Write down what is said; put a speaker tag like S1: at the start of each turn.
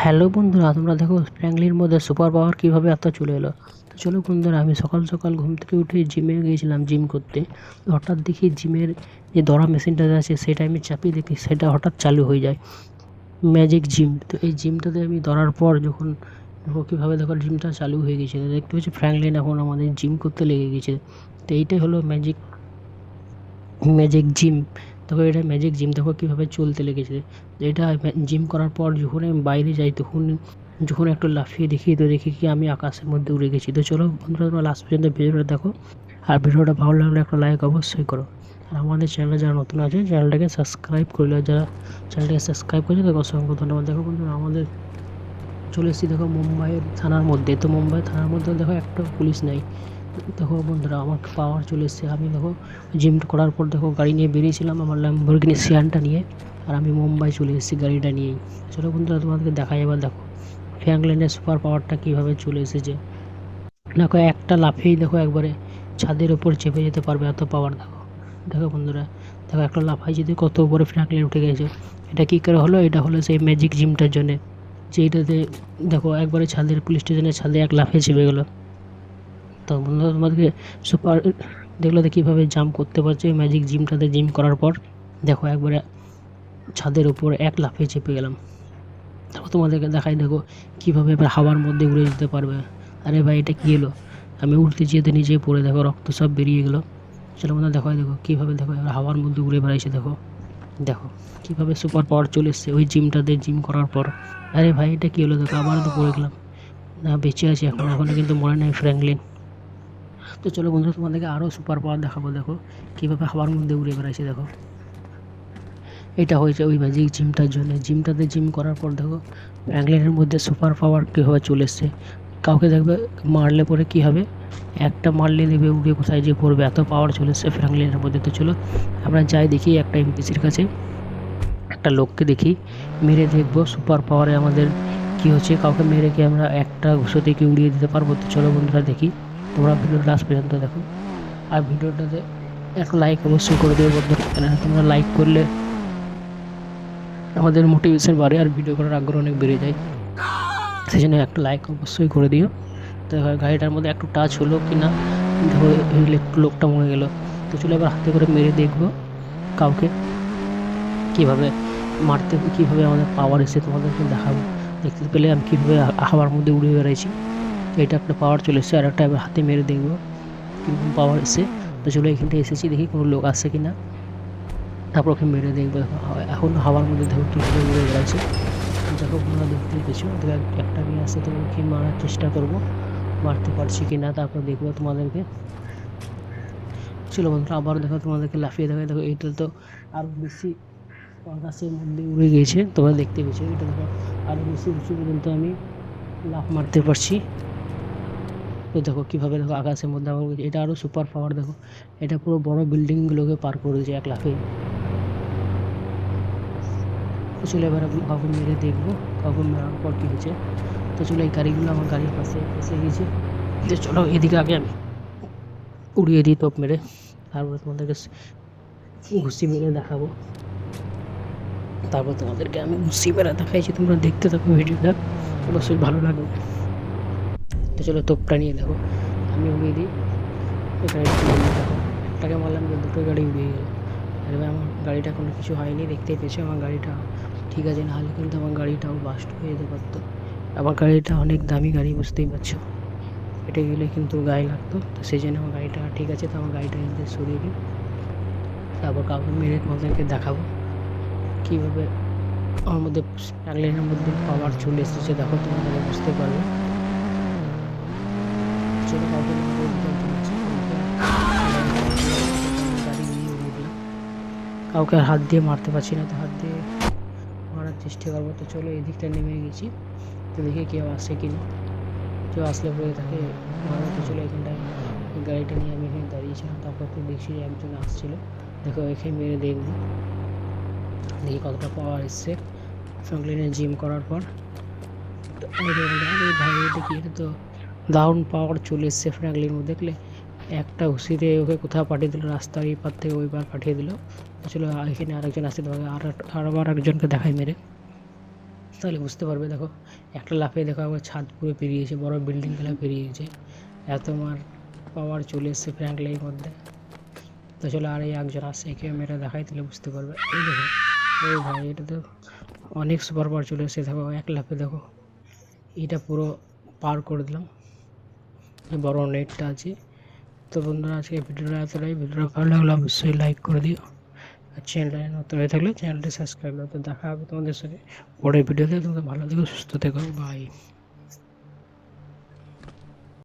S1: Hello বন্ধুরা, তোমরা দেখো ফ্র্যাঙ্কলির মধ্যে সুপার পাওয়ার কীভাবে এত চলে এলো? তো চলো বন্ধুরা, আমি সকাল সকাল ঘুম থেকে উঠে জিমে গিয়েছিলাম জিম করতে। হঠাৎ দেখি জিমের যে দরা মেশিনটা আছে, সেটা আমি চাপিয়ে দেখি, সেটা হঠাৎ চালু হয়ে যায়। ম্যাজিক জিম তো এই জিমটাতে আমি ধরার পর যখন দেখো কীভাবে দেখো জিমটা চালু হয়ে গেছে দেখতে পাচ্ছি ফ্র্যাঙ্কলিন এখন আমাদের জিম করতে লেগে গেছে তো এইটাই হলো ম্যাজিক ম্যাজিক জিম দেখো এটা ম্যাজিক জিম দেখো কীভাবে চলতে লেগেছে। এটা জিম করার পর যখন আমি বাইরে যাই, তখন যখন একটু লাফিয়ে দেখি, তো দেখি কি আমি আকাশের মধ্যে উড়ে গেছি। তো চলো বন্ধুরা, তোমরা লাস্ট পর্যন্ত ভিডিওটা দেখো। আর ভিডিওটা ভালো লাগলে একটা লাইক অবশ্যই করো। আর আমাদের চ্যানেলে যারা নতুন আছে চ্যানেলটাকে সাবস্ক্রাইব করলে যারা চ্যানেলটাকে সাবস্ক্রাইব করেছে তাকে অসংখ্য ধন্যবাদ। দেখো বন্ধুরা, আমাদের চলে এসেছি, দেখো মুম্বাইয়ের থানার মধ্যে। তো মুম্বাই থানার মধ্যে দেখো একটা পুলিশ নেই। দেখো বন্ধুরা আমার পাওয়ার চলে এসেছে। আমি দেখো জিম করার পর দেখো গাড়ি নিয়ে বেরিয়েছিলাম আমার ল্যাম্বরগিনি সিয়ানটা নিয়ে আর আমি মুম্বাই চলে এসেছি গাড়িটা নিয়েই। চলো বন্ধুরা, তোমাদেরকে দেখাই এবার দেখো ফ্র্যাঙ্কলিনের সুপার পাওয়ারটা কীভাবে চলে এসেছে। দেখো একটা লাফেই দেখো একবারে ছাদের ওপর চেপে যেতে পারবে এত পাওয়ার দেখো। দেখো বন্ধুরা, দেখো একটা লাফাই যদি কত উপরে ফ্র্যাঙ্কলিন উঠে গেছে। এটা কী করে হলো? এটা হলো সেই ম্যাজিক জিমটার জন্যে। যেইটাতে দেখো একবারে ছাদের পুলিশ স্টেশনের ছাদে এক লাফে চেপে গেলো। তো বন্ধুরা, তোমাদেরকে সুপার দেখলে কীভাবে জাম্প করতে পারছে ওই ম্যাজিক জিমটাতে জিম করার পর। দেখো একবারে ছাদের উপর এক লাফে চেপে গেলাম। তারপর তোমাদেরকে দেখাই, দেখো কীভাবে এবার হাওয়ার মধ্যে উড়ে যেতে পারবে। আরে ভাই, এটা কী এলো? আমি উঠতে যেতে নিজেই পড়ে, দেখো রক্ত সব বেরিয়ে গেলো। চলো বন্ধুরা দেখো দেখো কীভাবে, দেখো এবার হাওয়ার মধ্যে উড়ে বেড়াইছে, দেখো। দেখো কীভাবে সুপার পাওয়ার চলে এসছে ওই জিমটাতে জিম করার পর। আরে ভাই, এটা কী হলো দেখো আবার তো পড়ে গেলাম। না, বেঁচে আছি এখন এখনও কিন্তু মনে নেই ফ্র্যাঙ্কলিন তো চলো বন্ধুরা, তোমাদেরকে আরও সুপার পাওয়ার দেখাবো, দেখো কীভাবে হাওয়ার মধ্যে উড়ে বেড়াইছে, দেখো। এটা হয়েছে ওই ম্যাজিক জিমটার জন্য। জিমটাতে জিম করার পর, দেখো ফ্র্যাঙ্কলিনের মধ্যে সুপার পাওয়ার কীভাবে চলে এসছে, কাউকে দেখবে মারলে পরে কী হবে? একটা মারলে দেবে, উড়ে কোথায় যে পড়বে, এত পাওয়ার চলে এসছে ফ্র্যাঙ্কলিনের মধ্যে। তো চলো, আমরা যাই দেখি একটা এমপিসির কাছে। একটা লোককে দেখি, মেরে দেখব সুপার পাওয়ারে আমাদের কী হচ্ছে, কাউকে মেরে কি আমরা একটা ঘুষোতে কি উড়িয়ে দিতে পারব? তো চলো বন্ধুরা দেখি। তোমরা ভিডিওটা লাস্ট পর্যন্ত দেখো। আর ভিডিওটাতে একটা লাইক অবশ্যই করে দেবে বন্ধুরা। তোমরা লাইক করলে আমাদের মোটিভেশন বাড়ে আর ভিডিও করার আগ্রহ অনেক বেড়ে যায়। সেই জন্য একটা লাইক অবশ্যই করে দিও। তো গাড়িটার মধ্যে একটু টাচ হলো কি না লোকটা মরে গেলো। তো চলে এবার হাতে করে মেরে দেখব কাউকে। কীভাবে মারতে কীভাবে আমাদের পাওয়ার এসে তোমাদেরকে দেখাবো। দেখতে পেলে আমি কীভাবে হাওয়ার মধ্যে উড়ে বেড়াইছি। এটা একটা পাওয়ার চলে এসেছে আর একটা হাতে মেরে দেখব কীরকম পাওয়ার এসে তো চলো এখানটা এসেছি, দেখি কোনো লোক আসছে কি না তারপর ওকে মেরে দেখব, এখন হাওয়ার মধ্যে দেখো কীভাবে উড়ে বেড়াচ্ছে। দেখো তোমরা দেখতে পেয়েছ একটা নিয়ে আসছে তো ওকে মারার চেষ্টা করব, মারতে পারছি কি না তারপর দেখব তোমাদেরকে। চলো বন্ধুরা আবার দেখো তোমাদেরকে লাফিয়ে দেখো দেখো এইটা তো আরও বেশি আকাশের মধ্যে উড়ে গিয়েছে, তোমরা দেখতে পেয়েছ, এটা দেখো আরও বেশি উঁচু পর্যন্ত আমি লাফ মারতে পারছি। দেখো কীভাবে দেখো আকাশের মধ্যে আমার এটা আরও সুপার পাওয়ার দেখো। এটা পুরো বড় বিল্ডিংগুলোকে পার করে দিয়েছে এক লাফে। তো চলে এবার আমি কাউকে মেরে দেখব কাউকে মেরার পর কী হয়েছে। তো চলো এই গাড়িগুলো আমার গাড়ির পাশে এসে গেছে যে চলো এদিকে আগে আমি উড়িয়ে দিই তোপ মেরে। তারপরে তোমাদেরকে ঘুষি মেরে দেখাবো। তারপর তোমাদেরকে আমি ঘুষি মেরে দেখাইছি, তোমরা দেখতে থাকো ভিডিওটা। অবশ্যই ভালো লাগবে। তো চলো তোপটা নিয়ে দেখো। আমি উড়িয়ে দিই। এখানে দেখো একটাকে মারলাম যে দুটো গাড়ি উড়িয়ে গেল। আর এবার আমার গাড়িটা কোনো কিছু হয়নি, দেখতেই পেয়েছ আমার গাড়িটা? ঠিক আছে না নাহলে কিন্তু আমার গাড়িটাও বাস্ট হয়ে যেতে পারতো। আমার গাড়িটা অনেক দামি গাড়ি, বুঝতেই পারছ? এটা গেলে কিন্তু গায়ে লাগতো। তো সেই জন্য আমার গাড়িটা, ঠিক আছে তো, আমার গাড়িটা কিন্তু সরিয়ে দিই। তারপর কাউকে মেরে তোমাদেরকে দেখাবো। কীভাবে আমার মধ্যে প্যাগলাইনের মধ্যে পাওয়ার চলে এসেছে, দেখো তোমাদের বুঝতে পারবে চলো কাউকে কাউকে হাত দিয়ে মারতে পারছি না, তো হাত দিয়ে মারার চেষ্টা করব। তো চলো, এদিকটা নেমে গেছি। তো দেখি কেউ আসে কি না কেউ আসলে পরে তাকে মারাতে চলো, এখানটায় গাড়িটা নিয়ে আমি এখানে দাঁড়িয়েছিলাম। তারপর তো দেখছি একজন আসছিল। দেখো, এখানে মেরে দেখব দেখি কতটা পাওয়ার এসছে। ফ্রাঙ্কলিনে জিম করার পর। তো ভাই দেখি এটা তো দারুণ পাওয়ার চলে এসছে ফ্র্যাঙ্কলিন দেখলে একটা হুসিতে ওকে কোথাও পাঠিয়ে দিল, রাস্তার এই পার থেকে ওই পার পাঠিয়ে দিল। চলো, এখানে আরেকজন আসতে তোমাকে আর আরবার একজনকে দেখায় মেরে। তাহলে বুঝতে পারবে, দেখো, একটা লাফে দেখো, আবার ছাদ পুরো পেরিয়েছে, বড় বিল্ডিংগুলো পেরিয়েছে। এত মার পাওয়ার চলে এসছে ফ্র্যাঙ্কলির মধ্যে। তো চলো, আর এই একজন আসছে, একে মেয়েটা দেখাই, তাহলে বুঝতে পারবে। এই দেখো, এই ভাই, এটা তো অনেক সুপার পাওয়ার চলে এসছে, দেখো, এক লাফে দেখো। এটা পুরো পার করে দিলাম। বড় নেটটা আছে। তো বন্ধুরা, আজকে ভিডিওটা এতটাই। ভিডিওটা ভালো লাগলে অবশ্যই লাইক করে দিও। আর চ্যানেলটা নতুন হয়ে থাকলে চ্যানেলটি সাবস্ক্রাইব করে। দেখা হবে তোমাদের সাথে পরের ভিডিওতে। তোমাদের ভালো থেকো, সুস্থ থেকো। বাই